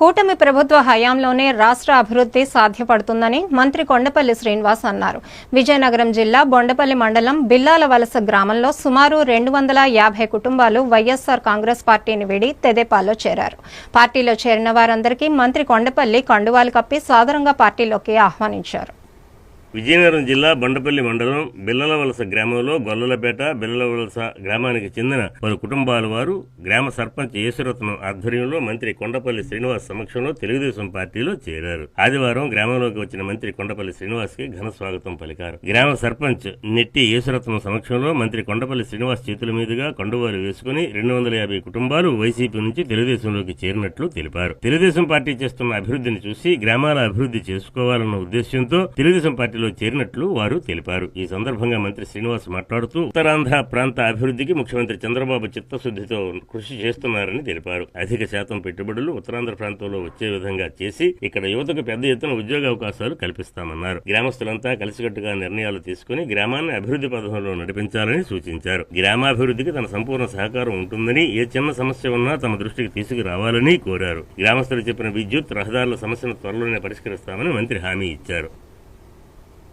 కూటమి ప్రభుత్వ హయాంలోనే రాష్ట్ర అభివృద్ధి సాధ్యపడుతుందని మంత్రి కొండపల్లి శ్రీనివాస్ అన్నారు. విజయనగరం జిల్లా బొండపల్లి మండలం బిల్లాల వలస గ్రామంలో సుమారు రెండు వందల యాభై కుటుంబాలు వైఎస్సార్ కాంగ్రెస్ పార్టీని విడి తెదేపాలో చేరారు. పార్టీలో చేరిన వారందరికీ మంత్రి కొండపల్లి కండువాలు కప్పి సాదరంగా పార్టీలోకి ఆహ్వానించారు. విజయనగరం జిల్లా బండపల్లి మండలం బిల్లలవలస గ్రామంలో గొల్లలపేట బిల్లలవలస గ్రామానికి చెందిన పలు కుటుంబాల వారు గ్రామ సర్పంచ్ యేసురత్నం ఆధ్వర్యంలో మంత్రి కొండపల్లి శ్రీనివాస్ సమక్షంలో తెలుగుదేశం పార్టీలో చేరారు. ఆదివారం గ్రామంలోకి వచ్చిన మంత్రి కొండపల్లి శ్రీనివాస్కి ఘన స్వాగతం పలికారు. గ్రామ సర్పంచ్ నెట్టి యేసురత్నం సమక్షంలో మంత్రి కొండపల్లి శ్రీనివాస్ చేతుల మీదుగా కండువారు వేసుకుని రెండు వందల యాభై కుటుంబాలు వైసీపీ నుంచి తెలుగుదేశంలోకి చేరినట్లు తెలిపారు. తెలుగుదేశం పార్టీ చేస్తున్న అభివృద్ధిని చూసి గ్రామాల అభివృద్ధి చేసుకోవాలన్న ఉద్దేశంతో తెలుగుదేశం పార్టీ పార్టీలో చేరినట్లు వారు తెలిపారు. ఈ సందర్భంగా మంత్రి శ్రీనివాస్ మాట్లాడుతూ ఉత్తరాంధ్ర ప్రాంత అభివృద్ధికి ముఖ్యమంత్రి చంద్రబాబు చిత్తశుద్ధితో కృషి చేస్తున్నారని తెలిపారు. అధిక శాతం పెట్టుబడులు ఉత్తరాంధ్ర ప్రాంతంలో వచ్చే విధంగా చేసి ఇక్కడ యువతకు పెద్ద ఎత్తున ఉద్యోగ అవకాశాలు కల్పిస్తామన్నారు. గ్రామస్తులంతా కలిసికట్టుగా నిర్ణయాలు తీసుకుని గ్రామాన్ని అభివృద్ధి పథంలో నడిపించాలని సూచించారు. గ్రామాభివృద్ధికి తన సంపూర్ణ సహకారం ఉంటుందని ఏ చిన్న సమస్య ఉన్నా తమ దృష్టికి తీసుకురావాలని కోరారు. గ్రామస్తులు చెప్పిన విద్యుత్ రహదారుల సమస్యను త్వరలోనే పరిష్కరిస్తామని మంత్రి హామీ ఇచ్చారు.